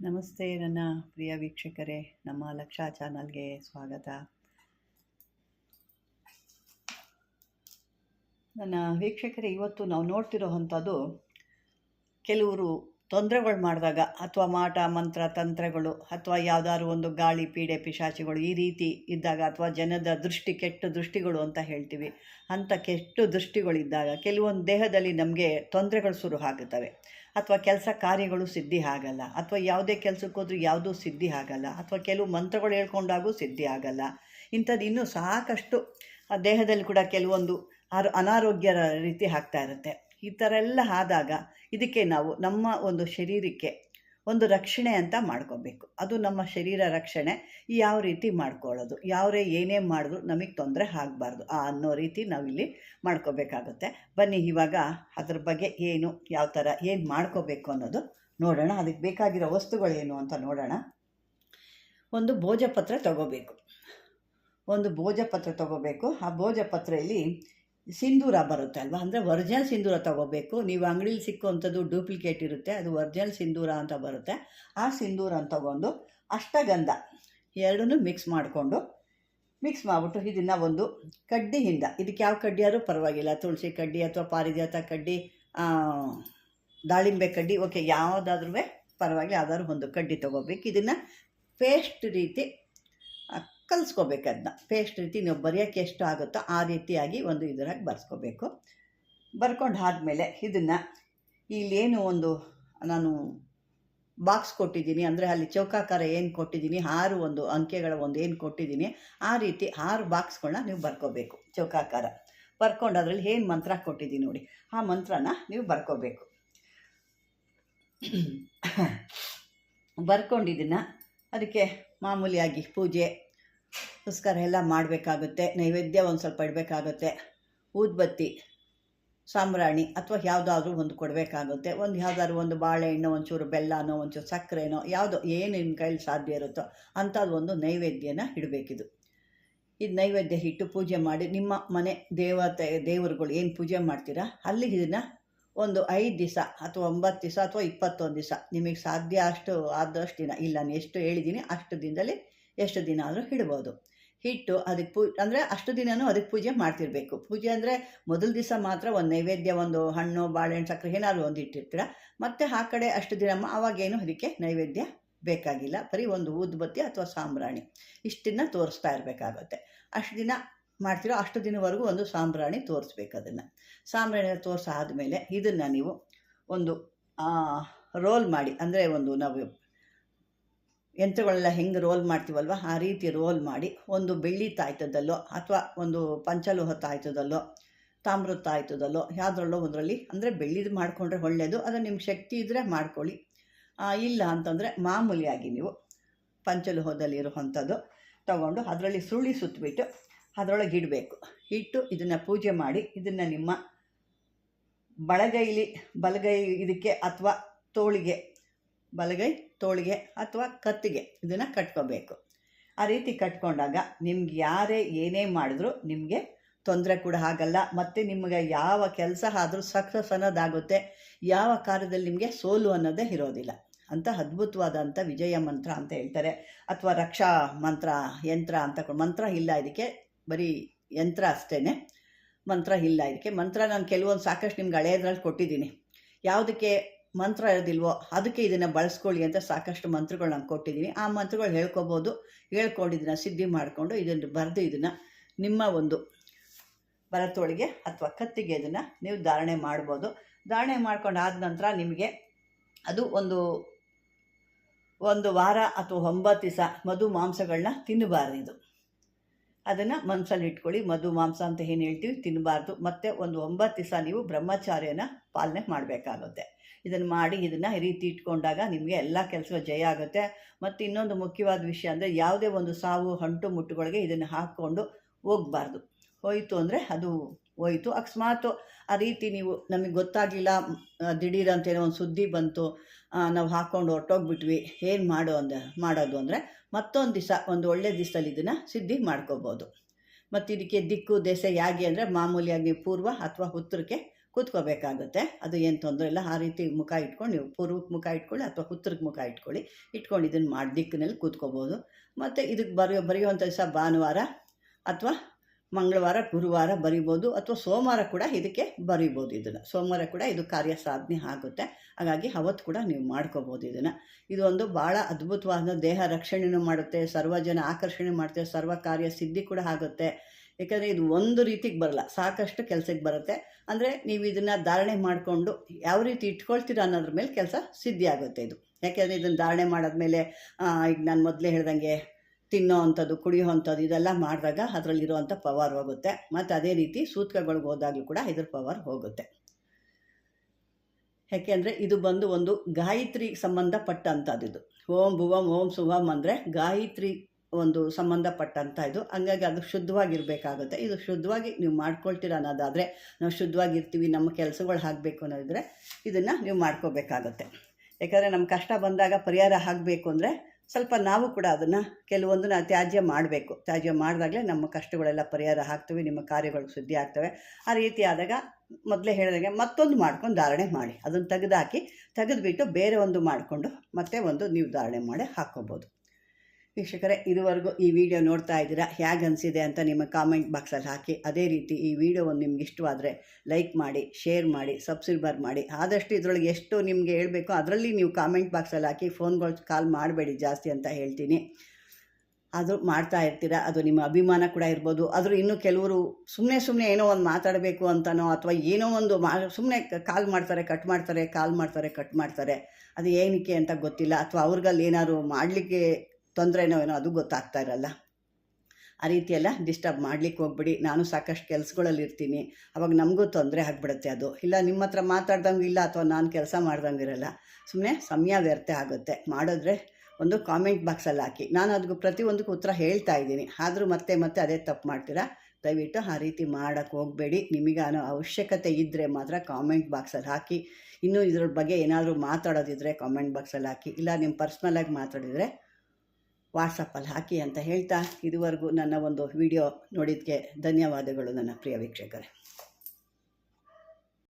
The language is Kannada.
ನಮಸ್ತೆ ನನ್ನ ಪ್ರಿಯ ವೀಕ್ಷಕರೇ, ನಮ್ಮ ಲಕ್ಷ ಚಾನಲ್ಗೆ ಸ್ವಾಗತ. ನನ್ನ ವೀಕ್ಷಕರೇ, ಇವತ್ತು ನಾವು ನೋಡ್ತಿರೋ ಅಂಥದ್ದು ಕೆಲವರು ತೊಂದರೆಗಳು ಮಾಡಿದಾಗ ಅಥವಾ ಮಾಟ, ಮಂತ್ರ, ತಂತ್ರಗಳು ಅಥವಾ ಯಾವುದಾದ್ರು ಒಂದು ಗಾಳಿ, ಪೀಡೆ, ಪಿಶಾಚಿಗಳು ಈ ರೀತಿ ಇದ್ದಾಗ ಅಥವಾ ಜನದ ದೃಷ್ಟಿ ಕೆಟ್ಟ ದೃಷ್ಟಿಗಳು ಅಂತ ಹೇಳ್ತೀವಿ, ಅಂಥ ಕೆಟ್ಟ ದೃಷ್ಟಿಗಳಿದ್ದಾಗ ಕೆಲವೊಂದು ದೇಹದಲ್ಲಿ ನಮಗೆ ತೊಂದರೆಗಳು ಶುರು ಆಗುತ್ತವೆ ಅಥವಾ ಕೆಲಸ ಕಾರ್ಯಗಳು ಸಿದ್ಧಿ ಆಗಲ್ಲ, ಅಥವಾ ಯಾವುದೇ ಕೆಲಸಕ್ಕೋದ್ರೂ ಯಾವುದೂ ಸಿದ್ಧಿ ಆಗಲ್ಲ, ಅಥವಾ ಕೆಲವು ಮಂತ್ರಗಳು ಹೇಳ್ಕೊಂಡಾಗೂ ಸಿದ್ಧಿ ಆಗಲ್ಲ. ಇಂಥದ್ದು ಇನ್ನೂ ಸಾಕಷ್ಟು ದೇಹದಲ್ಲಿ ಕೂಡ ಕೆಲವೊಂದು ಅನಾರೋಗ್ಯ ರೀತಿ ಆಗ್ತಾ ಇರುತ್ತೆ. ಈ ಥರ ಎಲ್ಲ ಆದಾಗ ಇದಕ್ಕೆ ನಾವು ನಮ್ಮ ಒಂದು ಶರೀರಕ್ಕೆ ಒಂದು ರಕ್ಷಣೆ ಅಂತ ಮಾಡ್ಕೋಬೇಕು. ಅದು ನಮ್ಮ ಶರೀರ ರಕ್ಷಣೆ. ಯಾವ ರೀತಿ ಮಾಡ್ಕೊಳ್ಳೋದು? ಯಾವರೇ ಏನೇ ಮಾಡಿದ್ರು ನಮಗೆ ತೊಂದರೆ ಆಗಬಾರ್ದು. ಆ ಅನ್ನೋ ರೀತಿ ನಾವಿಲ್ಲಿ ಮಾಡ್ಕೋಬೇಕಾಗುತ್ತೆ. ಬನ್ನಿ, ಇವಾಗ ಅದ್ರ ಬಗ್ಗೆ ಏನು, ಯಾವ ಥರ ಏನು ಮಾಡ್ಕೋಬೇಕು ಅನ್ನೋದು ನೋಡೋಣ. ಅದಕ್ಕೆ ಬೇಕಾಗಿರೋ ವಸ್ತುಗಳೇನು ಅಂತ ನೋಡೋಣ. ಒಂದು ಭೋಜಪತ್ರ ತಗೋಬೇಕು. ಒಂದು ಭೋಜಪತ್ರ ತಗೋಬೇಕು. ಆ ಭೋಜಪತ್ರೆಯಲ್ಲಿ ಸಿಂಧೂರ ಬರುತ್ತೆ ಅಲ್ವಾ? ಅಂದರೆ ಒರಿಜಿನಲ್ ಸಿಂಧೂರ ತಗೋಬೇಕು. ನೀವು ಅಂಗಡೀಲಿ ಸಿಕ್ಕುವಂಥದ್ದು ಡೂಪ್ಲಿಕೇಟ್ ಇರುತ್ತೆ. ಅದು ಒರಿಜಿನಲ್ ಸಿಂಧೂರ ಅಂತ ಬರುತ್ತೆ. ಆ ಸಿಂಧೂರ ತಗೊಂಡು ಅಷ್ಟಗಂಧ ಎರಡನ್ನೂ ಮಿಕ್ಸ್ ಮಾಡಿಕೊಂಡು ಮಿಕ್ಸ್ ಮಾಡಿಬಿಟ್ಟು ಇದನ್ನು ಒಂದು ಕಡ್ಡಿಯಿಂದ, ಇದಕ್ಕೆ ಯಾವ ಕಡ್ಡಿ ಆದರೂ ಪರವಾಗಿಲ್ಲ. ತುಳಸಿ ಕಡ್ಡಿ ಅಥವಾ ಪಾರಿಜಾತ ಕಡ್ಡಿ ದಾಳಿಂಬೆ ಕಡ್ಡಿ, ಓಕೆ, ಯಾವುದಾದ್ರೂ ಪರವಾಗಿಲ್ಲ. ಯಾವ್ದಾದ್ರು ಒಂದು ಕಡ್ಡಿ ತೊಗೋಬೇಕು. ಇದನ್ನು ಪೇಸ್ಟ್ ರೀತಿ ಕಲಿಸ್ಕೋಬೇಕು ಅದನ್ನ ಪೇಸ್ಟ್ ರೀತಿ ನೀವು ಬರೆಯೋಕ್ಕೆ ಎಷ್ಟು ಆಗುತ್ತೋ ಆ ರೀತಿಯಾಗಿ ಒಂದು ಇದರಾಗಿ ಬರ್ಸ್ಕೋಬೇಕು. ಬರ್ಕೊಂಡು ಆದಮೇಲೆ ಇದನ್ನು ಇಲ್ಲೇನು ಒಂದು ನಾನು ಬಾಕ್ಸ್ ಕೊಟ್ಟಿದ್ದೀನಿ, ಅಂದರೆ ಅಲ್ಲಿ ಚೌಕಾಕಾರ ಏನು ಕೊಟ್ಟಿದ್ದೀನಿ, ಆರು ಒಂದು ಅಂಕೆಗಳ ಒಂದು ಏನು ಕೊಟ್ಟಿದ್ದೀನಿ, ಆ ರೀತಿ ಆರು ಬಾಕ್ಸ್ಗಳನ್ನ ನೀವು ಬರ್ಕೋಬೇಕು ಚೌಕಾಕಾರ. ಬರ್ಕೊಂಡು ಅದರಲ್ಲಿ ಏನು ಮಂತ್ರ ಕೊಟ್ಟಿದ್ದೀನಿ ನೋಡಿ, ಆ ಮಂತ್ರನ ನೀವು ಬರ್ಕೋಬೇಕು. ಬರ್ಕೊಂಡಿದ್ದನ್ನು ಅದಕ್ಕೆ ಮಾಮೂಲಿಯಾಗಿ ಪೂಜೆ ಪುಸ್ಕಾರ ಎಲ್ಲ ಮಾಡಬೇಕಾಗುತ್ತೆ, ನೈವೇದ್ಯ ಒಂದು ಸ್ವಲ್ಪ ಇಡಬೇಕಾಗುತ್ತೆ, ಊದ್ಬತ್ತಿ, ಸಾಂಬ್ರಾಣಿ ಅಥವಾ ಯಾವುದಾದ್ರೂ ಒಂದು ಕೊಡಬೇಕಾಗುತ್ತೆ. ಒಂದು ಯಾವುದಾದ್ರು ಒಂದು ಬಾಳೆಹಣ್ಣು, ಒಂಚೂರು ಬೆಲ್ಲನೋ, ಒಂಚೂರು ಸಕ್ಕರೆನೋ, ಯಾವುದೋ ಏನು ನಿಮ್ಮ ಕೈಲಿ ಸಾಧ್ಯ ಇರುತ್ತೋ ಅಂಥದ್ದು ಒಂದು ನೈವೇದ್ಯನ ಇಡಬೇಕಿದು. ಇದು ನೈವೇದ್ಯ ಇಟ್ಟು ಪೂಜೆ ಮಾಡಿ ನಿಮ್ಮ ಮನೆ ದೇವತೆ ದೇವರುಗಳು ಏನು ಪೂಜೆ ಮಾಡ್ತೀರಾ? ಅಲ್ಲಿ ಇದನ್ನು ಒಂದು ಐದು ದಿವಸ ಅಥವಾ ಒಂಬತ್ತು ದಿವಸ ಅಥವಾ ಇಪ್ಪತ್ತೊಂದು ದಿವಸ ನಿಮಗೆ ಸಾಧ್ಯ ಅಷ್ಟು ಆದಷ್ಟು ದಿನ ಇಲ್ಲ, ನಾನು ಎಷ್ಟು ಹೇಳಿದ್ದೀನಿ ಅಷ್ಟು ದಿನದಲ್ಲಿ ಎಷ್ಟು ದಿನ ಆದರೂ ಇಡ್ಬೋದು ಹಿಟ್ಟು ಅದಕ್ಕೆ ಪೂ, ಅಂದರೆ ಅಷ್ಟು ದಿನವೂ ಅದಕ್ಕೆ ಪೂಜೆ ಮಾಡ್ತಿರ್ಬೇಕು. ಪೂಜೆ ಅಂದರೆ ಮೊದಲ ದಿವಸ ಮಾತ್ರ ಒಂದು ನೈವೇದ್ಯ, ಒಂದು ಹಣ್ಣು, ಬಾಳೆಹಣ್ಣು, ಸಕ್ಕರೆ, ಏನಾದರೂ ಒಂದು ಇಟ್ಟಿರ್ತೀರ. ಮತ್ತು ಆ ಕಡೆ ಅಷ್ಟು ದಿನ ಅವಾಗೇನು ಅದಕ್ಕೆ ನೈವೇದ್ಯ ಬೇಕಾಗಿಲ್ಲ. ಬರೀ ಒಂದು ಊದ್ಬತ್ತಿ ಅಥವಾ ಸಾಂಬ್ರಾಣಿ. ಇಷ್ಟನ್ನು ತೋರಿಸ್ತಾ ಇರಬೇಕಾಗುತ್ತೆ. ಅಷ್ಟು ದಿನ ಮಾಡ್ತಿರೋ ಅಷ್ಟು ದಿನವರೆಗೂ ಒಂದು ಸಾಂಬ್ರಾಣಿ ತೋರಿಸ್ಬೇಕು ಅದನ್ನು. ಸಾಂಬ್ರಾಣಿ ತೋರಿಸಾದ್ಮೇಲೆ ಇದನ್ನು ನೀವು ಒಂದು ರೋಲ್ ಮಾಡಿ. ಅಂದರೆ ಒಂದು ನಾವು ಯಂತ್ರಗಳೆಲ್ಲ ಹೆಂಗೆ ರೋಲ್ ಮಾಡ್ತೀವಲ್ವ? ಆ ರೀತಿ ರೋಲ್ ಮಾಡಿ ಒಂದು ಬೆಳ್ಳಿ ತಾಯ್ತದಲ್ಲೋ ಅಥವಾ ಒಂದು ಪಂಚಲೋಹ ತಾಯ್ತದಲ್ಲೋ ತಾಮ್ರ ತಾಯ್ತದಲ್ಲೋ ಯಾವುದ್ರಲ್ಲೋ ಒಂದರಲ್ಲಿ, ಅಂದರೆ ಬೆಳ್ಳಿದು ಮಾಡಿಕೊಂಡ್ರೆ ಒಳ್ಳೆಯದು ಅದು ನಿಮ್ಗೆ ಶಕ್ತಿ ಇದ್ದರೆ ಮಾಡ್ಕೊಳ್ಳಿ. ಇಲ್ಲ ಅಂತಂದರೆ ಮಾಮೂಲಿಯಾಗಿ ನೀವು ಪಂಚಲೋಹದಲ್ಲಿರುವಂಥದ್ದು ತಗೊಂಡು ಅದರಲ್ಲಿ ಸುರುಳಿ ಸುತ್ತಬಿಟ್ಟು ಅದರೊಳಗೆ ಇಡಬೇಕು. ಇಟ್ಟು ಇದನ್ನು ಪೂಜೆ ಮಾಡಿ ಇದನ್ನು ನಿಮ್ಮ ಬಳಗೈಲಿ, ಬಲಗೈ ಇದಕ್ಕೆ ಅಥವಾ ತೋಳಿಗೆ ಬಲಗೈ, ತೋಳಿಗೆ ಅಥವಾ ಕತ್ತಿಗೆ ಇದನ್ನು ಕಟ್ಕೋಬೇಕು. ಆ ರೀತಿ ಕಟ್ಕೊಂಡಾಗ ನಿಮ್ಗೆ ಯಾರೇ ಏನೇ ಮಾಡಿದ್ರು ನಿಮಗೆ ತೊಂದರೆ ಕೂಡ ಆಗಲ್ಲ. ಮತ್ತು ನಿಮಗೆ ಯಾವ ಕೆಲಸ ಆದರೂ ಸಕ್ಸಸ್ ಅನ್ನೋದಾಗುತ್ತೆ. ಯಾವ ಕಾರ್ಯದಲ್ಲಿ ನಿಮಗೆ ಸೋಲು ಅನ್ನೋದೇ ಇರೋದಿಲ್ಲ. ಅಂತ ಅದ್ಭುತವಾದಂಥ ವಿಜಯ ಮಂತ್ರ ಅಂತ ಹೇಳ್ತಾರೆ. ಅಥವಾ ರಕ್ಷಾ ಮಂತ್ರ, ಯಂತ್ರ ಅಂತ ಮಂತ್ರ ಇಲ್ಲ ಇದಕ್ಕೆ. ಬರೀ ಯಂತ್ರ ಅಷ್ಟೇ ಮಂತ್ರ ಇಲ್ಲ ಇದಕ್ಕೆ. ಮಂತ್ರ ನಾನು ಕೆಲವೊಂದು ಸಾಕಷ್ಟು ನಿಮ್ಗೆ ಹಳೆಯದ್ರಲ್ಲಿ ಕೊಟ್ಟಿದ್ದೀನಿ. ಯಾವುದಕ್ಕೆ ಮಂತ್ರ ಇರೋದಿಲ್ವೋ ಅದಕ್ಕೆ ಇದನ್ನು ಬಳಸ್ಕೊಳ್ಳಿ ಅಂತ ಸಾಕಷ್ಟು ಮಂತ್ರಗಳು ನಾನು ಕೊಟ್ಟಿದ್ದೀನಿ ಆ ಮಂತ್ರಗಳು ಹೇಳ್ಕೊಬೋದು. ಇದನ್ನು ಸಿದ್ಧಿ ಮಾಡಿಕೊಂಡು ಇದನ್ನು ಬರೆದು ಇದನ್ನು ನಿಮ್ಮ ಒಂದು ಬರತೋಳಿಗೆ ಅಥವಾ ಕತ್ತಿಗೆ ಇದನ್ನು ನೀವು ಧಾರಣೆ ಮಾಡ್ಬೋದು. ಧಾರಣೆ ಮಾಡ್ಕೊಂಡು ಆದ ನಂತರ ನಿಮಗೆ ಅದು ಒಂದು ಒಂದು ವಾರ ಅಥವಾ ಒಂಬತ್ತು ದಿವಸ ಮಧು ಮಾಂಸಗಳನ್ನ ತಿನ್ನಬಾರ್ದು ಇದು. ಅದನ್ನು ಮನಸ್ಸಲ್ಲಿ ಇಟ್ಕೊಳ್ಳಿ. ಮಧು ಮಾಂಸ ಅಂತ ಏನು ಹೇಳ್ತೀವಿ? ತಿನ್ನಬಾರ್ದು ಮತ್ತು ಒಂದು ಒಂಬತ್ತು ದಿವಸ ನೀವು ಬ್ರಹ್ಮಚಾರ್ಯನ ಪಾಲನೆ ಮಾಡಬೇಕಾಗುತ್ತೆ. ಇದನ್ನು ಮಾಡಿ ಇದನ್ನು ಈ ರೀತಿ ಇಟ್ಕೊಂಡಾಗ ನಿಮಗೆ ಎಲ್ಲ ಕೆಲಸ ಜಯ ಆಗುತ್ತೆ. ಮತ್ತು ಇನ್ನೊಂದು ಮುಖ್ಯವಾದ ವಿಷಯ ಅಂದರೆ ಯಾವುದೇ ಒಂದು ಸಾವು, ಅಂಟು ಮುಟ್ಟುಗಳಿಗೆ ಇದನ್ನು ಹಾಕ್ಕೊಂಡು ಹೋಗಬಾರ್ದು. ಹೋಯಿತು ಅಂದರೆ ಅದು ಹೋಯಿತು. ಅಕಸ್ಮಾತ್ ಆ ರೀತಿ ನೀವು ನಮಗೆ ಗೊತ್ತಾಗಲಿಲ್ಲ ದಿಢೀರ್ ಅಂತ ಏನೋ ಒಂದು ಸುದ್ದಿ ಬಂತು ನಾವು ಹಾಕ್ಕೊಂಡು ಹೊರ್ಟೋಗ್ಬಿಟ್ವಿ, ಏನು ಮಾಡೋ ಅಂದ, ಮಾಡೋದು ಅಂದರೆ ಮತ್ತೊಂದು ದಿವಸ, ಒಂದು ಒಳ್ಳೆ ದಿವಸದಲ್ಲಿ ಇದನ್ನು ಸಿದ್ಧಿ ಮಾಡ್ಕೋಬೋದು. ಮತ್ತು ಇದಕ್ಕೆ ದಿಕ್ಕು, ದೆಸೆ ಹೇಗೆ ಅಂದರೆ ಮಾಮೂಲಿಯಾಗಿ ಪೂರ್ವ ಅಥವಾ ಉತ್ತರಕ್ಕೆ ಕೂತ್ಕೋಬೇಕಾಗುತ್ತೆ. ಅದು ಏನು ತೊಂದರೆ ಇಲ್ಲ. ಆ ರೀತಿ ಮುಖ ಇಟ್ಕೊಂಡು ನೀವು ಪೂರ್ವಕ್ಕೆ ಮುಖ ಇಟ್ಕೊಳ್ಳಿ ಅಥವಾ ಉತ್ತರಕ್ಕೆ ಮುಖ ಇಟ್ಕೊಳ್ಳಿ. ಇಟ್ಕೊಂಡು ಇದನ್ನು ಮಾಡಿ ದಿಕ್ಕಿನಲ್ಲಿ ಕೂತ್ಕೋಬೋದು. ಮತ್ತು ಇದಕ್ಕೆ ಬರೆಯೋ ಬರೆಯುವಂಥ ದಿವಸ ಭಾನುವಾರ ಅಥವಾ ಮಂಗಳವಾರ, ಗುರುವಾರ ಬರಿಬೋದು ಅಥವಾ ಸೋಮವಾರ ಕೂಡ ಇದಕ್ಕೆ ಬರಿಬೋದು ಇದನ್ನು. ಸೋಮವಾರ ಕೂಡ ಇದು ಕಾರ್ಯ ಸಾಧನೆ ಆಗುತ್ತೆ. ಹಾಗಾಗಿ ಅವತ್ತು ಕೂಡ ನೀವು ಮಾಡ್ಕೋಬೋದು ಇದನ್ನು. ಇದು ಒಂದು ಭಾಳ ಅದ್ಭುತವಾದ ದೇಹ ರಕ್ಷಣೆನೂ ಮಾಡುತ್ತೆ. ಸರ್ವ ಜನ ಆಕರ್ಷಣೆ ಮಾಡುತ್ತೆ ಸರ್ವ ಕಾರ್ಯ ಸಿದ್ಧಿ ಕೂಡ ಆಗುತ್ತೆ. ಯಾಕಂದರೆ ಇದು ಒಂದು ರೀತಿಗೆ ಬರಲ್ಲ, ಸಾಕಷ್ಟು ಕೆಲಸಕ್ಕೆ ಬರುತ್ತೆ. ಅಂದರೆ ನೀವು ಇದನ್ನು ಧಾರಣೆ ಮಾಡಿಕೊಂಡು ಯಾವ ರೀತಿ ಇಟ್ಕೊಳ್ತೀರ ಅನ್ನೋದ್ರ ಮೇಲೆ ಕೆಲಸ ಸಿದ್ಧಿ ಆಗುತ್ತೆ ಇದು. ಯಾಕೆಂದರೆ ಇದನ್ನು ಧಾರಣೆ ಮಾಡಾದ್ಮೇಲೆ ಈಗ ನಾನು ಮೊದಲೇ ಹೇಳ್ದಂಗೆ ತಿನ್ನೋ ಅಂಥದ್ದು, ಕುಡಿಯೋ ಅಂಥದ್ದು ಇದೆಲ್ಲ ಮಾಡಿದಾಗ ಅದರಲ್ಲಿರುವಂಥ ಪವರ್ ಹೋಗುತ್ತೆ. ಮತ್ತು ಅದೇ ರೀತಿ ಸೂತ್ಕಗಳಿಗೆ ಹೋದಾಗಲೂ ಕೂಡ ಇದ್ರ ಪವರ್ ಹೋಗುತ್ತೆ. ಯಾಕೆಂದರೆ ಇದು ಬಂದು ಒಂದು ಗಾಯತ್ರಿ ಸಂಬಂಧಪಟ್ಟಂಥದ್ದು ಇದು. ಓಂ ಭುವಂ ಓಂ ಸುವಂ ಅಂದರೆ ಗಾಯತ್ರಿ ಒಂದು ಸಂಬಂಧಪಟ್ಟಂಥ ಇದು. ಹಂಗಾಗಿ ಅದು ಶುದ್ಧವಾಗಿರಬೇಕಾಗುತ್ತೆ. ಇದು ಶುದ್ಧವಾಗಿ ನೀವು ಮಾಡ್ಕೊಳ್ತೀರ ಅನ್ನೋದಾದರೆ ನಾವು ಶುದ್ಧವಾಗಿರ್ತೀವಿ, ನಮ್ಮ ಕೆಲಸಗಳು ಆಗಬೇಕು ಅನ್ನೋದಿದ್ರೆ ಇದನ್ನು ನೀವು ಮಾಡ್ಕೋಬೇಕಾಗುತ್ತೆ. ಯಾಕಂದರೆ ನಮ್ಮ ಕಷ್ಟ ಬಂದಾಗ ಪರಿಹಾರ ಆಗಬೇಕು ಅಂದರೆ ಸ್ವಲ್ಪ ನಾವು ಕೂಡ ಅದನ್ನು ಕೆಲವೊಂದನ್ನು ತ್ಯಾಜ್ಯ ಮಾಡಬೇಕು. ತ್ಯಾಜ್ಯ ಮಾಡಿದಾಗಲೇ ನಮ್ಮ ಕಷ್ಟಗಳೆಲ್ಲ ಪರಿಹಾರ ಆಗ್ತವೆ, ನಿಮ್ಮ ಕಾರ್ಯಗಳು ಶುದ್ಧಿ ಆಗ್ತವೆ. ಆ ರೀತಿ ಆದಾಗ ಮೊದಲೇ ಹೇಳಿದಾಗೆ ಮತ್ತೊಂದು ಮಾಡ್ಕೊಂಡು ಧಾರಣೆ ಮಾಡಿ. ಅದನ್ನು ತೆಗೆದಾಕಿ, ತೆಗೆದುಬಿಟ್ಟು ಬೇರೆ ಒಂದು ಮಾಡಿಕೊಂಡು ಮತ್ತೆ ಒಂದು ನೀವು ಧಾರಣೆ ಮಾಡಿ ಹಾಕ್ಕೋಬೋದು. ವೀಕ್ಷಕರೇ, ಇದುವರೆಗೂ ಈ ವಿಡಿಯೋ ನೋಡ್ತಾ ಇದ್ದೀರಾ? ಹೇಗೆ ಅನಿಸಿದೆ ಅಂತ ನಿಮ್ಮ ಕಾಮೆಂಟ್ ಬಾಕ್ಸಲ್ಲಿ ಹಾಕಿ. ಅದೇ ರೀತಿ ಈ ವಿಡಿಯೋವನ್ನು ನಿಮ್ಗೆ ಇಷ್ಟವಾದರೆ ಲೈಕ್ ಮಾಡಿ ಶೇರ್ ಮಾಡಿ ಸಬ್ಸ್ಕ್ರೈಬರ್ ಮಾಡಿ. ಆದಷ್ಟು ಇದರೊಳಗೆ ಎಷ್ಟು ನಿಮಗೆ ಹೇಳಬೇಕು ಅದರಲ್ಲಿ ನೀವು ಕಾಮೆಂಟ್ ಬಾಕ್ಸಲ್ಲಿ ಹಾಕಿ. ಫೋನ್ಗಳು ಕಾಲ್ ಮಾಡಬೇಡಿ ಜಾಸ್ತಿ ಅಂತ ಹೇಳ್ತೀನಿ. ಅದು ಮಾಡ್ತಾ ಇರ್ತೀರ? ಅದು ನಿಮ್ಮ ಅಭಿಮಾನ ಕೂಡ ಇರ್ಬೋದು. ಆದರೂ ಇನ್ನೂ ಕೆಲವರು ಸುಮ್ಮನೆ ಸುಮ್ಮನೆ ಏನೋ ಒಂದು ಮಾತಾಡಬೇಕು ಅಂತನೋ ಅಥವಾ ಏನೋ ಒಂದು ಮಾ ಸುಮ್ಮನೆ ಕಾಲ್ ಮಾಡ್ತಾರೆ ಕಟ್ ಮಾಡ್ತಾರೆ ಕಾಲ್ ಮಾಡ್ತಾರೆ ಕಟ್ ಮಾಡ್ತಾರೆ. ಅದು ಏನಕ್ಕೆ ಅಂತ ಗೊತ್ತಿಲ್ಲ. ಅಥವಾ ಅವ್ರಿಗಲ್ಲಿ ಏನಾದ್ರು ಮಾಡಲಿಕ್ಕೆ ತೊಂದರೆನೋ ಏನೋ ಅದು ಗೊತ್ತಾಗ್ತಾ ಇರಲ್ಲ. ಆ ರೀತಿಯೆಲ್ಲ ಡಿಸ್ಟರ್ಬ್ ಮಾಡ್ಲಿಕ್ಕೆ ಹೋಗ್ಬಿಡಿ. ನಾನು ಸಾಕಷ್ಟು ಕೆಲಸಗಳಲ್ಲಿ ಇರ್ತೀನಿ. ಅವಾಗ ನಮಗೂ ತೊಂದರೆ ಆಗಿಬಿಡುತ್ತೆ ಅದು. ಇಲ್ಲ ನಿಮ್ಮ ಹತ್ರ ಮಾತಾಡ್ದಂಗೆ ಇಲ್ಲ ಅಥವಾ ನಾನು ಕೆಲಸ ಮಾಡ್ದಂಗೆ ಇರಲ್ಲ. ಸುಮ್ಮನೆ ಸಮಯ ವ್ಯರ್ಥ ಆಗುತ್ತೆ. ಮಾಡಿದ್ರೆ ಒಂದು ಕಾಮೆಂಟ್ ಬಾಕ್ಸಲ್ಲಿ ಹಾಕಿ. ನಾನು ಅದಕ್ಕೆ ಪ್ರತಿಯೊಂದಕ್ಕೂ ಉತ್ತರ ಹೇಳ್ತಾ ಇದ್ದೀನಿ. ಆದರೂ ಮತ್ತೆ ಮತ್ತೆ ಅದೇ ತಪ್ಪು ಮಾಡ್ತೀರಾ? ದಯವಿಟ್ಟು ಆ ರೀತಿ ಮಾಡೋಕ್ಕೆ ಹೋಗಬೇಡಿ. ನಿಮಗೆ ಅನ್ನೋ ಅವಶ್ಯಕತೆ ಇದ್ದರೆ ಮಾತ್ರ ಕಾಮೆಂಟ್ ಬಾಕ್ಸಲ್ಲಿ ಹಾಕಿ. ಇನ್ನೂ ಇದ್ರ ಬಗ್ಗೆ ಏನಾದರೂ ಮಾತಾಡೋದಿದ್ರೆ ಕಾಮೆಂಟ್ ಬಾಕ್ಸಲ್ಲಿ ಹಾಕಿ. ಇಲ್ಲ ನಿಮ್ಮ ಪರ್ಸ್ನಲಾಗಿ ಮಾತಾಡಿದರೆ ವಾಟ್ಸಪ್ಪಲ್ಲಿ ಹಾಕಿ ಅಂತ ಹೇಳ್ತಾ ಇದುವರೆಗೂ ನನ್ನ ಒಂದು ವಿಡಿಯೋ ನೋಡಿದ್ದಕ್ಕೆ ಧನ್ಯವಾದಗಳು ನನ್ನ ಪ್ರಿಯ ವೀಕ್ಷಕರೇ.